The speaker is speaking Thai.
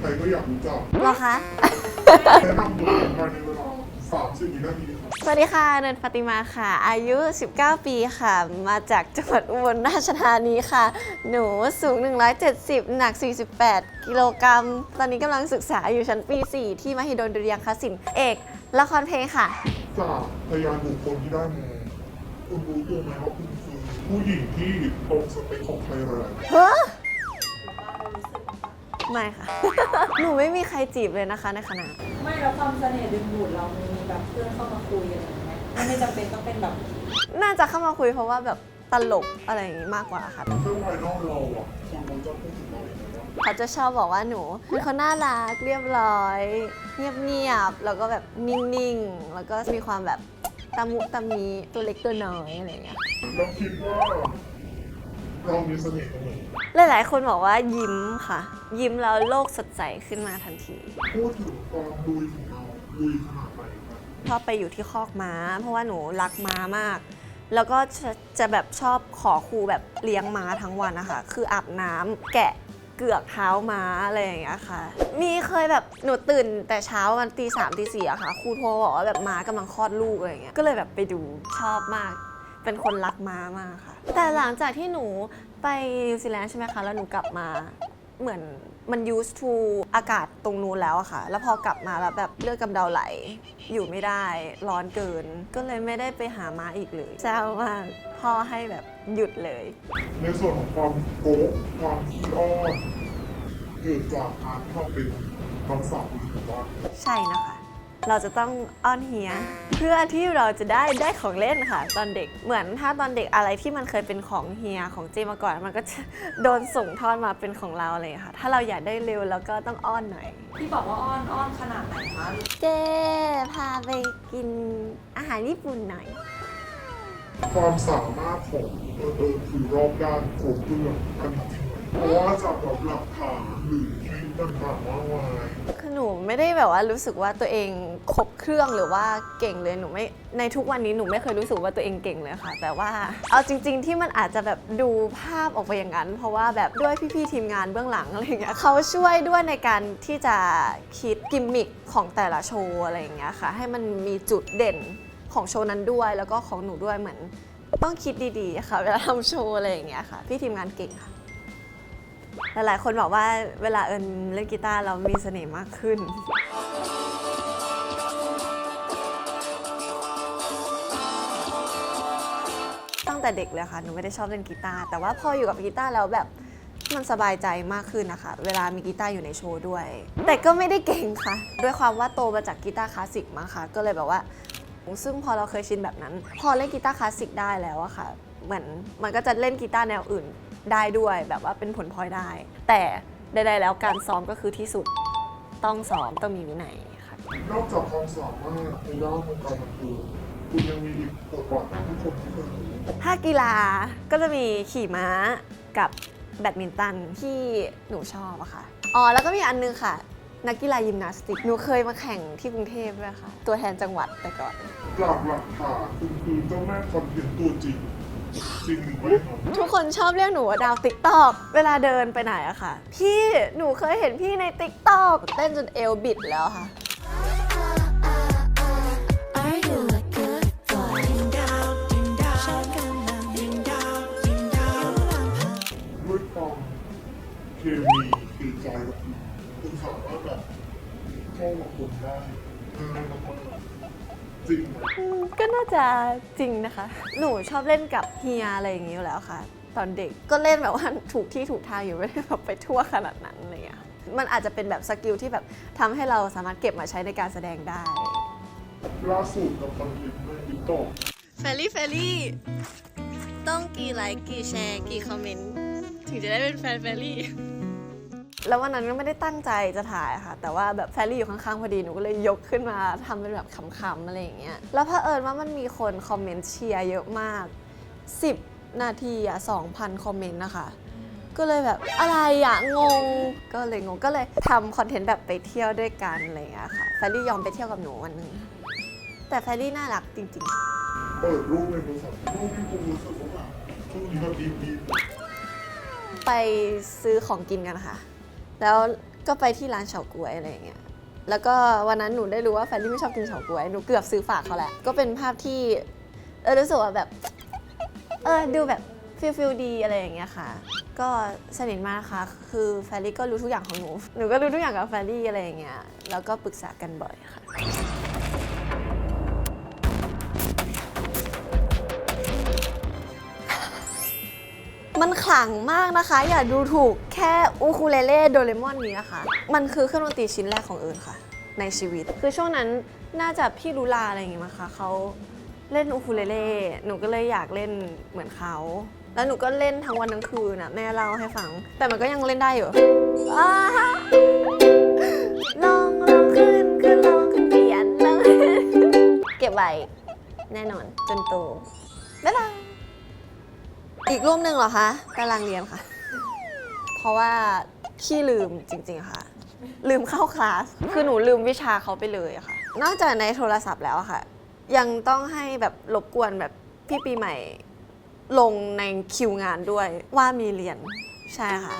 ใครๆก็อยากรู้จักเหรอคะ แนะนำตัวเองภายในเวลาสามสิบวินาทีครับสวัสดีค่ะ เนนฟาติมาค่ะ อายุ 19 ปีค่ะ มาจากจังหวัดอุบลราชธานีค่ะ หนูสูง 170 หนัก 48 กิโลกรัม ตอนนี้กำลังศึกษาอยู่ชั้นปี 4 ที่มหิดลดุริยางคศิลป์เอก ละครเพลงค่ะ จากพยานบุคคลที่ได้มาคุณรู้ตัวไหมว่าคุณคือผู้หญิงที่ตรงสเปคของใครหลายๆเฮ้อ ไม่ค่ะ หนูไม่มีใครจีบเลยนะคะในคณะ ไม่แล้วความเสน่ห์ดึงดูดเรามีแบบเพื่อนเข้ามาคุยอะไรอย่างเงี้ยไม่ไม่จำเป็นต้องเป็นแบบน่าจะเข้ามาคุยเพราะว่าแบบตลกอะไรอย่างงี้มากกว่าค่ะเรื่องภายนอกเราอะคนเราจะพูดถึงเราอย่างไรบ้างเขาจะชอบบอกว่าหนูเป็นคนน่ารักเรียบร้อย เงียบๆแล้วก็แบบนิ่งๆ แล้วก็มีความแบบตามุตามีตัวเล็กตัวน้อยอะไรอย่างเงี้ย เราคิดว่า เรามีเสน่ห์ตรงไหนหลายๆ คนบอกว่ายิ้มค่ะ ยิ้มแล้วโลกสดใสขึ้นมาทันที พูดถึงความลุยของเราลุยขนาดไหนครับชอบไปอยู่ที่คอกม้า เพราะว่าหนูรักม้ามาก แล้วก็จะจะแบบชอบขอครูแบบเลี้ยงม้าทั้งวันนะคะ คืออาบน้ำแกะเกือกเท้าม้าอะไรอย่างเงี้ยค่ะ มีเคยแบบหนูตื่นแต่เช้ามันตีสามตีสี่อะค่ะ ครูโทรบอกว่าแบบม้ากำลังคลอดลูกอะไรอย่างเงี้ย ก็เลยแบบไปดูชอบมาก เป็นคนรักม้ามากค่ะ แต่หลังจากที่หนูไปนิวซีแลนด์ใช่ไหมคะ แล้วหนูกลับมาเหมือนมัน used to อากาศตรงนู้นแล้วอะค่ะ แล้วพอกลับมาแล้วแบบเลือดกำเดาไหล อยู่ไม่ได้ ร้อนเกิน ก็เลยไม่ได้ไปหาม้าอีกเลยเศร้ามากพ่อให้แบบหยุดเลย ในส่วนของความโก๊ะความขี้อ้อนเกิดจากการที่เราเป็นน้องสาวคนหนึ่งบ้านใช่นะคะ เราจะต้องอ้อนเฮีย เพื่อที่เราจะได้ได้ของเล่นค่ะ ตอนเด็กเหมือนถ้าตอนเด็กอะไรที่มันเคยเป็นของเฮียของเจมาก่อนมันก็จะโดนส่งทอดมาเป็นของเราเลยค่ะ ถ้าเราอยากได้เร็วเราก็ต้องอ้อนหน่อย ที่บอกว่าอ้อนอ้อนขนาดไหนคะเจพาไปกินอาหารญี่ปุ่นหน่อย ความสามารถของเออเออคือรอบด้านครบเครื่องอันจริงๆ เพราะว่าจากแบบหลักฐานหรือคลิปต่างๆมากมายคือหนูไม่ได้แบบว่ารู้สึกว่าตัวเองครบเครื่องหรือว่าเก่งเลยหนูไม่ในทุกวันนี้หนูไม่เคยรู้สึกว่าตัวเองเก่งเลยค่ะ แต่ว่าเอาจริง ๆ ที่มันอาจจะแบบดูภาพออกไปอย่างนั้น เพราะว่าแบบด้วยพี่ๆทีมงานเบื้องหลังอะไรอย่างเงี้ยเขาช่วยด้วยในการที่จะคิดกิมมิคของแต่ละโชว์อะไรอย่างเงี้ยค่ะ ให้มันมีจุดเด่นของโชว์นั้นด้วยแล้วก็ของหนูด้วยเหมือนต้องคิดดีๆค่ะเวลาทำโชว์อะไรอย่างเงี้ยค่ะ พี่ทีมงานเก่งค่ะ หลายๆคนบอกว่าเวลาเอิญเล่นกีตาร์เรามีเสน่ห์มากขึ้น ตั้งแต่เด็กเลยค่ะ หนูไม่ได้ชอบเล่นกีตาร์ แต่ว่าพออยู่กับกีตาร์แล้วแบบมันสบายใจมากขึ้นนะคะ เวลามีกีตาร์อยู่ในโชว์ด้วย แต่ก็ไม่ได้เก่งค่ะ ด้วยความว่าโตมาจากกีตาร์คลาสสิกมาค่ะ ก็เลยแบบว่า ซึ่งพอเราเคยชินแบบนั้น พอเล่นกีตาร์คลาสสิกได้แล้วอะค่ะ เหมือนมันก็จะเล่นกีตาร์แนวอื่น ได้ด้วยแบบว่าเป็นผลพลอยได้ แต่ใดๆแล้วการซ้อมก็คือที่สุดต้องซ้อมต้องมีวินัยค่ะนอกจากความสามารถในด้านวงการบันเทิงคุณยังมีอีกบทบาทที่ทุกคนที่เคยรู้ถ้ากีฬาก็จะมีขี่ม้ากับแบดมินตันที่หนูชอบอะค่ะ อ๋อ แล้วก็มีอันนึงค่ะ นักกีฬายิมนาสติก หนูเคยมาแข่งที่กรุงเทพด้วยค่ะ ตัวแทนจังหวัดแต่ก่อนจากหลักฐานคุณคือเจ้าแม่คอนเทนต์ตัวจริง จริงหรือไม่ครับทุกคนชอบเรียกหนูว่าดาวติ๊กตอกเวลาเดินไปไหนอะค่ะ พี่หนูเคยเห็นพี่ในติ๊กตอกเต้นจนเอวบิดแล้วค่ะ Are you a good boy? Ding down, ding down, shotgun ding down, ding down. ด้วยความเคมีคือใจกับคุณคุณสามารถแบบเข้ากับคนได้ง่ายมากๆ จริงไหมอืมก็น่าจะจริงนะคะ หนูชอบเล่นกับเฮียอะไรอย่างนี้อยู่แล้วค่ะ ตอนเด็กก็เล่นแบบว่าถูกที่ถูกทางอยู่ไม่ได้แบบไปทั่วขนาดนั้นอะไรอย่างเงี้ยค่ะมันอาจจะเป็นแบบสกิลที่แบบทำให้เราสามารถเก็บมาใช้ในการแสดงได้ ล่าสุดกับคอนเทนต์ในติ๊กต็อกเฟลลี่เฟลลี่ ต้องกี่ไลค์กี่แชร์ กี่คอมเมนต์ ถึงจะได้เป็นแฟนเฟลลี่ แล้ววันนั้นก็ไม่ได้ตั้งใจจะถ่ายค่ะ แต่ว่าแบบแฟลลี่อยู่ข้างๆพอดีหนูก็เลยยกขึ้นมาทำเป็นแบบขำๆอะไรอย่างเงี้ยแล้วเผอิญว่ามันมีคนคอมเมนต์เชียร์เยอะมาก 10 นาทีอะ2,000 คอมเมนต์นะคะ ก็เลยแบบอะไรอะงง ก็เลยงงก็เลยทำคอนเทนต์แบบไปเที่ยวด้วยกันอะไรอย่างเงี้ยค่ะแฟลลี่ยอมไปเที่ยวกับหนูวันหนึงแต่แฟลลี่น่ารักจริงๆ เปิดรูปในโทรศัพท์รูปที่ผมรู้สึกว่าแบบช่วงนี้แบบดีดี ไปซื้อของกินกันค่ะ แล้วก็ไปที่ร้านเฉาก๊วยอะไรอย่างเงี้ยแล้วก็วันนั้นหนูได้รู้ว่าแฟนที่ไม่ชอบกินเฉาก๊วยหนูเกือบซื้อฝากเขาแหละก็เป็นภาพที่เออรู้สึกว่าแบบเออดูแบบฟิลฟิลดีอะไรอย่างเงี้ยค่ะ ก็สนิทมากนะคะคือแฟรี่ก็รู้ทุกอย่างของหนู หนูก็รู้ทุกอย่างกับแฟรี่อะไรอย่างเงี้ย แล้วก็ปรึกษากันบ่อยค่ะ มันขลังมากนะคะ อย่าดูถูกแค่อูคูเลเล่โดเรมอนนี้นะคะ มันคือเครื่องดนตรีชิ้นแรกของเอิญค่ะ ในชีวิต คือช่วงนั้นน่าจะพี่ลุลาอะไรอย่างงี้มั้งคะเขาเล่นอูคูเลเล่หนูก็เลยอยากเล่นเหมือนเขาแล้วหนูก็เล่นทั้งวันทั้งคืนน่ะแม่เล่าให้ฟัง แต่มันก็ยังเล่นได้อยู่อ้าลองลองขึ้นขึ้นลองขึ้นเปลี่ยนลองเก็บไว้แน่นอนจนโตบ๊ายบาย อีกรูปหนึ่งเหรอคะตารางเรียนค่ะ เพราะว่าขี้ลืมจริงๆค่ะ ลืมเข้าคลาส คือหนูลืมวิชาเขาไปเลยอะค่ะ นอกจากในโทรศัพท์แล้วอะค่ะ ยังต้องให้แบบรบกวนแบบพี่ปีใหม่ลงในคิวงานด้วยว่ามีเรียนใช่ค่ะ